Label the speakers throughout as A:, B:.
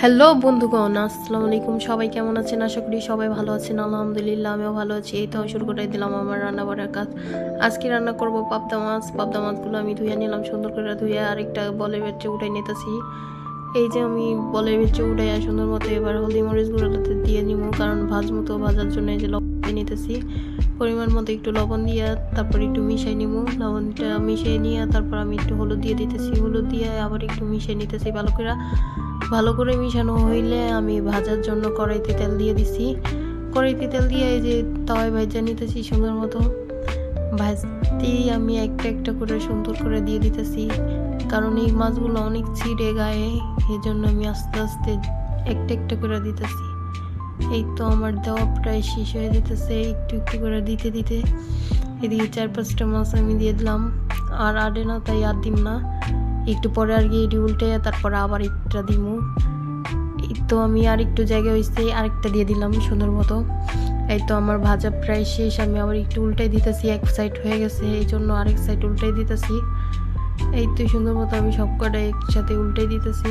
A: Hello বন্ধুগণ, আসসালামু আলাইকুম। সবাই কেমন আছেন? আশা করি সবাই ভালো আছেন। আলহামদুলিল্লাহ, আমিও ভালো আছি। এই তো শুরু করে দিলাম আমার রান্না বাড়ার কাজ। আজকে রান্না করব পাবদা মাছ। পাবদা মাছগুলো আমি ধুয়ে নিলাম, সুন্দর করে ধুয়ে আরেকটা বলের বেচে উঠাই নিতেছি। এই যে আমি বলের বেচে উঠাই সুন্দর মতো এবার হলদি মরিচ গুঁড়োটাতে দিয়ে নিব, কারণ ভাজ মতো ভাজার জন্য এই যে লবণ নিতেছি। পরিমাণ মতো একটু লবণ দিয়ে তারপর একটু মিশাই নিব। লবণটা মিশিয়ে নিয়ে তারপর আমি একটু হলুদ দিয়ে দিতেছি। হলুদ দিয়ে আবার একটু মিশিয়ে নিতেছি ভালো করে। ভালো করে মিশানো হইলে আমি ভাজার জন্য কড়াইতে তেল দিয়ে দিছি। কড়াইতে তেল দিয়ে এই যে তাওয়ায় ভাজা নিতেছি সুন্দর মতো। ভাজতেই আমি একটা একটা করে সুন্দর করে দিয়ে দিতেছি। কারণ এই মাছগুলো অনেক ছিঁড়ে গায়ে এই জন্য আমি আস্তে আস্তে একটা একটা করে দিতেছি। এই তো আমার দেওয়া প্রায় শেষ হয়ে যেতেছে, একটু একটু করে দিতে দিতে। এদিকে চার পাঁচটা মাছ আমি দিয়ে দিলাম। আর আডে না তাই আর দিম না। একটু পরে আর কি এটি উল্টে, তারপর আবার একটা দিমু। এই তো আমি আর একটু জায়গা হয়েছে আরেকটা দিয়ে দিলাম সুন্দর মতো। এই তো আমার ভাজা প্রায় শেষ, আমি আবার একটু উল্টাই দিতেছি, এক সাইড হয়ে গেছে, এই জন্য আরেক সাইড উল্টাই দিতেছি। এই তো সুন্দর মতো আমি সব কটা একসাথে উল্টাই দিতেছি।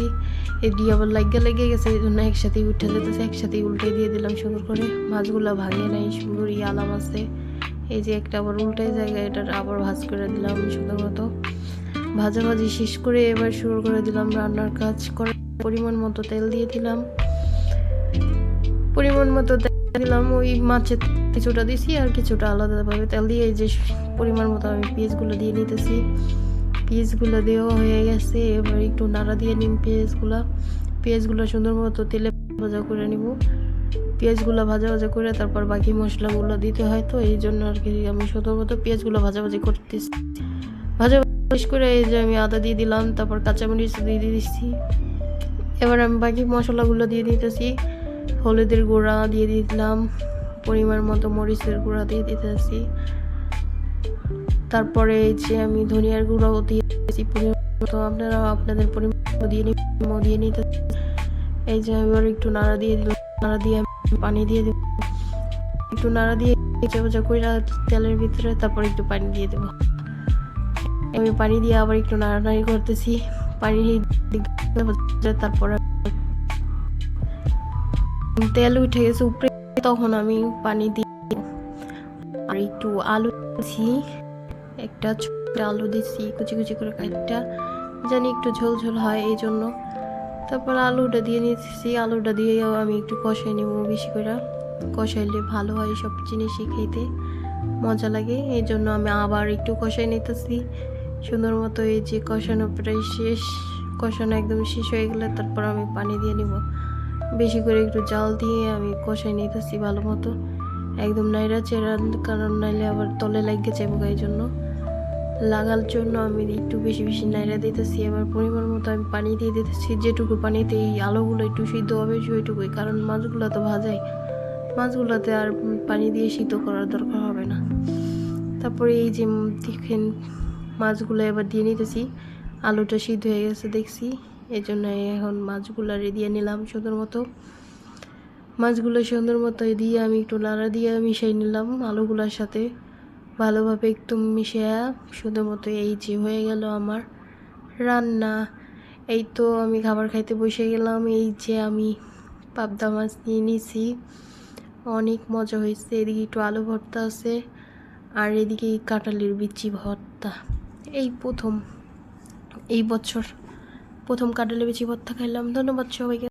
A: এই দিয়ে আবার লাগিয়ে লেগে গেছে, এই জন্য একসাথেই উঠে যেতেছে, একসাথেই উল্টাই দিয়ে দিলাম সুন্দর করে। মাছগুলো ভাঙে নাই, সুন্দর ই আলাম আছে। এই যে একটা আবার উল্টাই জায়গায় এটা আবার ভাজ করে দিলাম সুন্দর মতো। ভাজাভাজি শেষ করে এবার শুরু করে দিলাম রান্নার কাজ। করে পরিমাণ মতো তেল দিয়ে দিলাম। পরিমাণ মতো তেল দিলাম। ওই মাছের কিছুটা দিছি আর কিছুটা আলাদাভাবে তেল দিয়ে যে পরিমাণ মতো আমি পেঁয়াজগুলো দিয়ে নিতেছি। পেঁয়াজগুলো দেওয়া হয়ে গেছে। এবার একটু নাড়া দিয়ে নিম পেঁয়াজগুলো। পেঁয়াজগুলো সুন্দর মতো তেলে ভাজা করে নিব। পেঁয়াজগুলো ভাজা ভাজা করে তারপর বাকি মশলাগুলো দিতে হয় তো, এই জন্য আর কি আমি সুন্দর মতো পেঁয়াজগুলো ভাজাভাজি করতেছি। ভাজা শেষ করে এই যে আমি আদা দিয়ে দিলাম, তারপর কাঁচামরিচ দিয়ে দিয়ে দিচ্ছি এবার আমি বাকি মশলাগুলো দিয়ে দিতেছি। হলুদের গুঁড়া দিয়ে দিলাম, পরিমাণ মতো মরিচের গুঁড়া দিয়ে দিতেছি। তারপরে এই যে আমি ধনিয়ার গুঁড়াও দিয়ে দিয়েছি মতো। আপনারা আপনাদের পরিমাণ দিয়ে দিয়ে নিতে এই যে এবার একটু নাড়া দিয়ে দিলাম, নাড়া দিয়ে পানি দিয়ে দিব। একটু নাড়া দিয়ে চেপা করে তেলের ভিতরে, তারপর একটু পানি দিয়ে দেবো। আমি পানি দিয়ে আবার একটু নাড়ানাড়ি করতেছি। পানি দিয়ে তারপরে তেল উঠে গেছে উপরে, তখন আমি পানি দিয়ে আর একটু আলু দিয়েছি একটা ছোট আলু দিচ্ছি কুচি কুচি করে একটা জানি একটু ঝোল ঝোল হয় এই জন্য। তারপর আলুটা দিয়ে নিতেছি, আলুটা দিয়েও আমি একটু কষাই নেব বেশি করে। কষাইলে ভালো হয় সব জিনিসই খেতে, মজা লাগে, এই জন্য আমি আবার একটু কষাই নিতেছি। সুন্দর মতো এই যে কষানো প্রায় শেষ, কষানো একদম শেষ হয়ে গেলে তারপর আমি পানি দিয়ে নিব। বেশি করে একটু জাল দিয়ে আমি কষাই নিতেছি ভালো মতো। একদম নাইরা চেরা, কারণ নাইলে আবার তলে লাগিয়ে যাব এই জন্য লাগার জন্য আমি একটু বেশি বেশি নাইরা দিতেছি এবার পরিমাণ মতো আমি পানি দিয়ে দিতেছি। যেটুকু পানিতে এই আলোগুলো একটু সিদ্ধ হবে, সেইটুকুই, কারণ মাছগুলো তো ভাজাই। মাছগুলোতে আর পানি দিয়ে সিদ্ধ করার দরকার হবে না। তারপরে এই যে দেখেন মাছগুলো এবার দিয়ে নিতেছি। আলুটা সিদ্ধ হয়ে গেছে দেখছি। এই জন্য এখন মাছগুলো দিয়ে নিলাম সুন্দর মতো। মাছগুলো সুন্দর মতো দিয়ে আমি একটু নাড়া দিয়ে মিশাই নিলাম আলুগুলোর সাথে। ভালোভাবে একটু মিশিয়ে সুন্দর মতো এই যে হয়ে গেল আমার রান্না। এই তো আমি খাবার খাইতে বসে গেলাম। এই যে আমি পাবদা মাছ নিয়ে নিছি। অনেক মজা হয়েছে। এদিকে একটু আলু ভর্তা আছে। আর এদিকে কাঁঠালের বিচি ভর্তা। এই প্রথম এই বছর প্রথম কাঁঠালের বেশি ভর্তা খাইলাম। ধন্যবাদ সবাইকে।